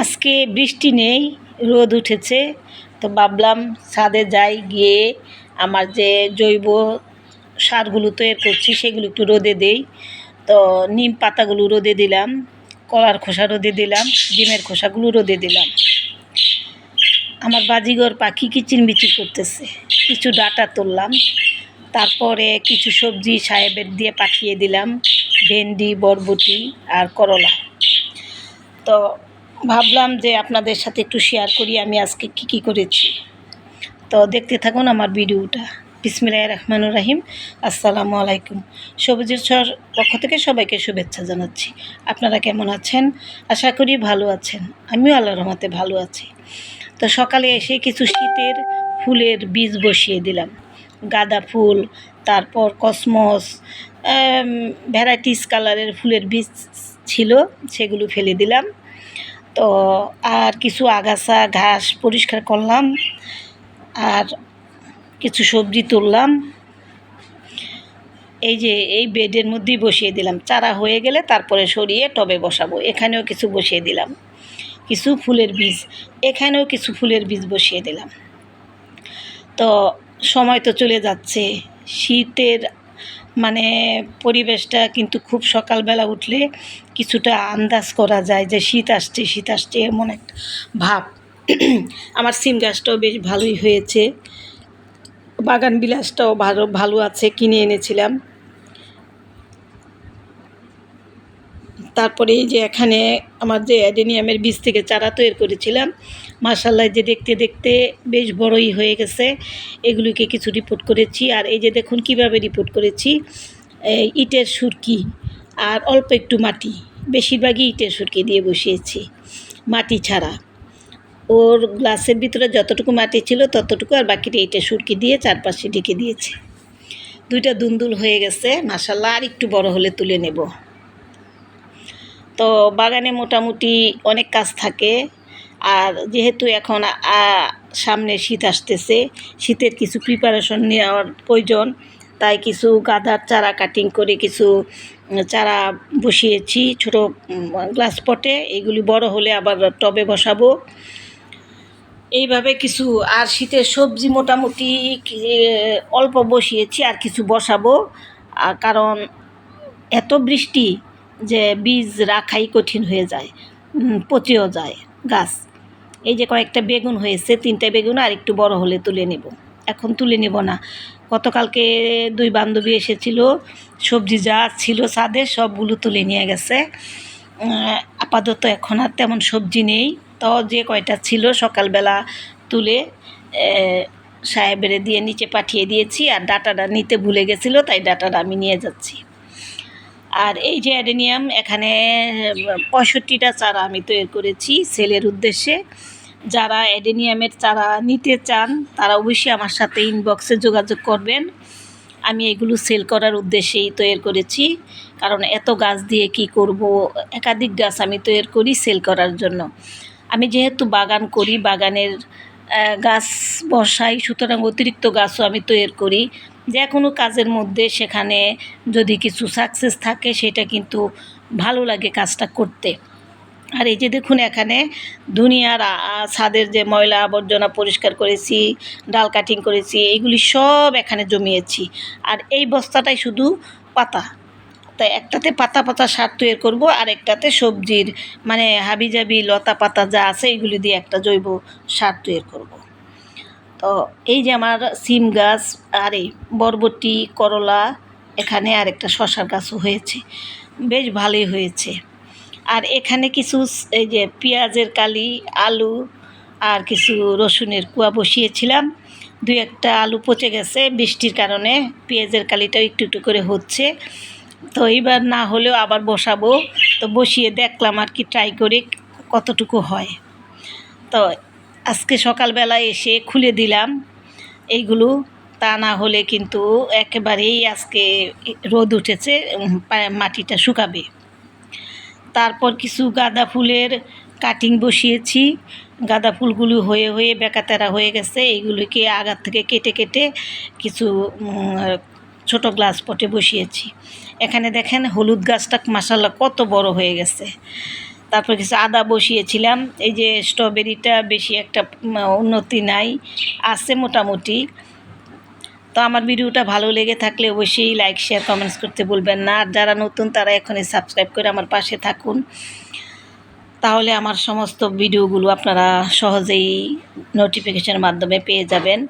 আজকে বৃষ্টি নেই, রোদ উঠেছে। তো ভাবলাম ছাদে যাই, গিয়ে আমার যে জৈব সারগুলো তৈরি করছি, সেগুলো একটু রোদে দেই। তো নিম পাতাগুলো রোদে দিলাম, কলার খোসা রোদে দিলাম, ডিমের খোসাগুলো রোদে দিলাম। আমার বাজিগর পাখি কিচিরমিচির করতেছে। কিছু ডাটা তুললাম, তারপরে কিছু সবজি সাহেবের দিয়ে পাঠিয়ে দিলাম, ভেন্ডি, বরবটি আর করলা। তো ভাবলাম যে আপনাদের সাথে একটু শেয়ার করি, আমি আজকে কী কী করেছি। তো দেখতে থাকুন আমার ভিডিওটা। বিসমিল্লাহ রহমানুর রাহিম। আসসালামু আলাইকুম। সবুজের ছর পক্ষ থেকে সবাইকে শুভেচ্ছা জানাচ্ছি। আপনারা কেমন আছেন? আশা করি ভালো আছেন। আমিও আল্লাহ রহমতে ভালো আছি। তো সকালে এসে কিছু শীতের ফুলের বীজ বসিয়ে দিলাম। গাঁদা ফুল, তারপর কসমস ভ্যারাইটিস কালারের ফুলের বীজ ছিল, সেগুলো ফেলে দিলাম। তো আর কিছু আগাছা, ঘাস পরিষ্কার করলাম আর কিছু সবজি তুললাম। এই যে এই বেডের মধ্যেই বসিয়ে দিলাম। চারা হয়ে গেলে তারপরে সরিয়ে টবে বসাবো। এখানেও কিছু বসিয়ে দিলাম। কিছু ফুলের বীজ। এখানেও কিছু ফুলের বীজ বসিয়ে দিলাম। তো সময় তো চলে যাচ্ছে। শীতের মানে পরিবেশটা কিন্তু খুব সকালবেলা উঠলে কিছুটা আন্দাজ করা যায় যে শীত আসছে শীত আসছে এমন একটা ভাব। আমার সিম গাছটাও বেশ ভালোই হয়েছে। বাগান বিলাসটাও ভালো ভালো আছে, কিনে এনেছিলাম। তারপরে এই যে এখানে আমার যে অ্যাডেনিয়ামের বীজ থেকে চারা তৈরি করেছিলাম মার্শাল্লাহ যে দেখতে দেখতে বেশ বড়ই হয়ে গেছে। এগুলিকে কিছু রিপোর্ট করেছি। আর এই যে দেখুন কীভাবে রিপোর্ট করেছি ইটের সুরকি। আর অল্প একটু মাটি। বেশিরভাগই ইটের সুরকি দিয়ে বসিয়েছি, মাটি ছাড়া। ওর গ্লাসের ভিতরে যতটুকু মাটি ছিল ততটুকু আর বাকিটা ইটের সুরকি দিয়ে চারপাশে ঢেকে দিয়েছি। দুইটা দুন্দুল হয়ে গেছে মাসাল্লাহ আর একটু বড় হলে তুলে নেব। তো বাগানে মোটামুটি অনেক কাজ থাকে আর যেহেতু এখন সামনে শীত আসতেছে, শীতের কিছু প্রিপারেশন নেওয়ার প্রয়োজন, তাই কিছু গাঁদার চারা কাটিং করে কিছু চারা বসিয়েছি, ছোট গ্লাস পটে এগুলি বড় হলে আবার টবে বসাবো। এইভাবে কিছু, আর শীতের সবজি মোটামুটি অল্প বসিয়েছি, আর কিছু বসাবো। কারণ এত বৃষ্টি যে বীজ রাখাই কঠিন হয়ে যায় পচেও যায় গাছ। এই যে কয়েকটা বেগুন হয়েছে, তিনটা বেগুন, আর একটু বড় হলে তুলে নেব। এখন তুলে নেব না। গতকালকে দুই বান্ধবী এসেছিল, সবজি যা ছিল ছাদে সবগুলো তুলে নিয়ে গেছে। আপাতত এখন আর তেমন সবজি নেই। তো যে কয়টা ছিল সকালবেলা তুলে সাহেবেরে দিয়ে নিচে পাঠিয়ে দিয়েছি আর ডাটাটা নিতে ভুলে গেছিল, তাই ডাটাটা আমি নিয়ে যাচ্ছি। আর এই যে অ্যাডেনিয়াম, এখানে পঁয়ষট্টিটা চারা আমি তৈরি করেছি, সেলের উদ্দেশ্যে। যারা অ্যাডেনিয়ামের চারা নিতে চান, তারা অবশ্যই আমার সাথে ইনবক্সে যোগাযোগ করবেন। আমি এগুলো সেল করার উদ্দেশ্যেই তৈরি করেছি। কারণ এত গাছ দিয়ে কি করব? একাধিক গাছ আমি তৈরি করি সেল করার জন্য। আমি যেহেতু বাগান করি, বাগানের গাছ বসাই, সুতরাং অতিরিক্ত গাছও আমি তৈরি করি। যে কোনো কাজের মধ্যে সেখানে যদি কিছু সাকসেস থাকে, সেটা কিন্তু ভালো লাগে কাজটা করতে। আর এই যে দেখুন এখানে দুনিয়ার ছাদের যে ময়লা আবর্জনা পরিষ্কার করেছি, ডাল কাটিং করেছি, এইগুলি সব এখানে জমিয়েছি। আর এই বস্তাটাই শুধু পাতা। তাই একটাতে পাতা পাতা সার তৈরি করব, আর একটাতে সবজির মানে হাবিজাবি, লতা পাতা যা আছে এগুলি দিয়ে একটা জৈব সার তৈরি করব। তো এই যে আমার সিম গাছ, আর এই বরবটি, করলা, এখানে আর একটা শশার গাছও হয়েছে। বেশ ভালোই হয়েছে। আর এখানে কিছু এই যে পেঁয়াজের কালি, আলু আর কিছু রসুনের কুয়া বসিয়েছিলাম। দুই একটা আলু পচে গেছে বৃষ্টির কারণে, পেঁয়াজের কালিটাও একটু একটু করে হচ্ছে। তো এইবার না হলেও আবার বসাবো। তো বসিয়ে দেখলাম আর কি ট্রাই করে কতটুকু হয়। তো আজকে সকালবেলায় এসে খুলে দিলাম এইগুলো। তা না হলে কিন্তু একেবারেই আজকে রোদ উঠেছে মাটিটা শুকাবে। তারপর কিছু গাঁদা ফুলের কাটিং বসিয়েছি। গাঁদা ফুলগুলো হয়ে হয়ে বেকাতেরা হয়ে গেছে। এইগুলোকে আগার থেকে কেটে কেটে কিছু ছোট গ্লাস পটে বসিয়েছি। এখানে দেখেন হলুদ গাছটা মাসাল্লাহ কত বড় হয়ে গেছে। তারপর কিছু আদা বসিয়েছিলাম। এই যে স্ট্রবেরিটা বেশি একটা উন্নতি নাই। আছে মোটামুটি। তো আমার ভিডিওটা ভালো লেগে থাকলে অবশ্যই লাইক শেয়ার কমেন্টস করতে বলবেন না। আর যারা নতুন, তারা এখনই সাবস্ক্রাইব করে আমার পাশে থাকুন। তাহলে আমার সমস্ত ভিডিওগুলো আপনারা সহজেই নোটিফিকেশনের মাধ্যমে পেয়ে যাবেন।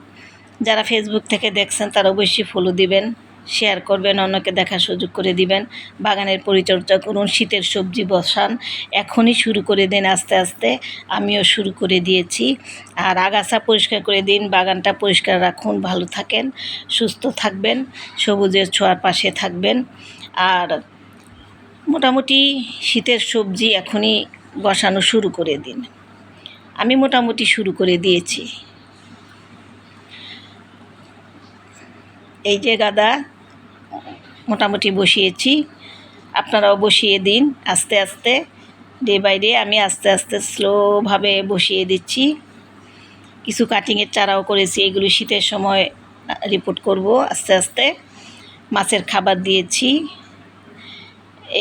যারা ফেসবুক থেকে দেখছেন, তারা অবশ্যই ফলো দিবেন। শেয়ার করবেন, অন্যকে দেখার সুযোগ করে দিবেন। বাগানের পরিচর্যা করুন, শীতের সবজি বসান। এখনই শুরু করে দিন আস্তে আস্তে। আমিও শুরু করে দিয়েছি। আর আগাছা পরিষ্কার করে দিন, বাগানটা পরিষ্কার রাখুন, ভালো থাকেন, সুস্থ থাকবেন, সবুজের ছোঁয়ার পাশে থাকবেন। আর মোটামুটি শীতের সবজি এখনই বসানো শুরু করে দিন। আমি মোটামুটি শুরু করে দিয়েছি। এই যে গাদা, মোটামুটি বসিয়েছি। আপনারাও বসিয়ে দিন, আস্তে আস্তে। ডে বাই ডে আমি আস্তে আস্তে স্লোভাবে বসিয়ে দিচ্ছি। কিছু কাটিংয়ের চারাও করেছি, এগুলো শীতের সময় রিপোর্ট করব আস্তে আস্তে। মাছের খাবার দিয়েছি।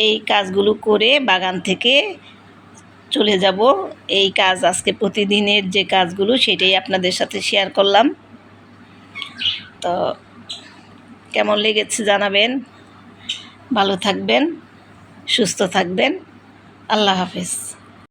এই কাজগুলো করে বাগান থেকে চলে যাব। এই কাজ আজকে প্রতিদিনের যে কাজগুলো, সেটাই আপনাদের সাথে শেয়ার করলাম। তো কেমন লেগেছে জানাবেন। ভালো থাকবেন সুস্থ থাকবেন। আল্লাহ হাফেজ।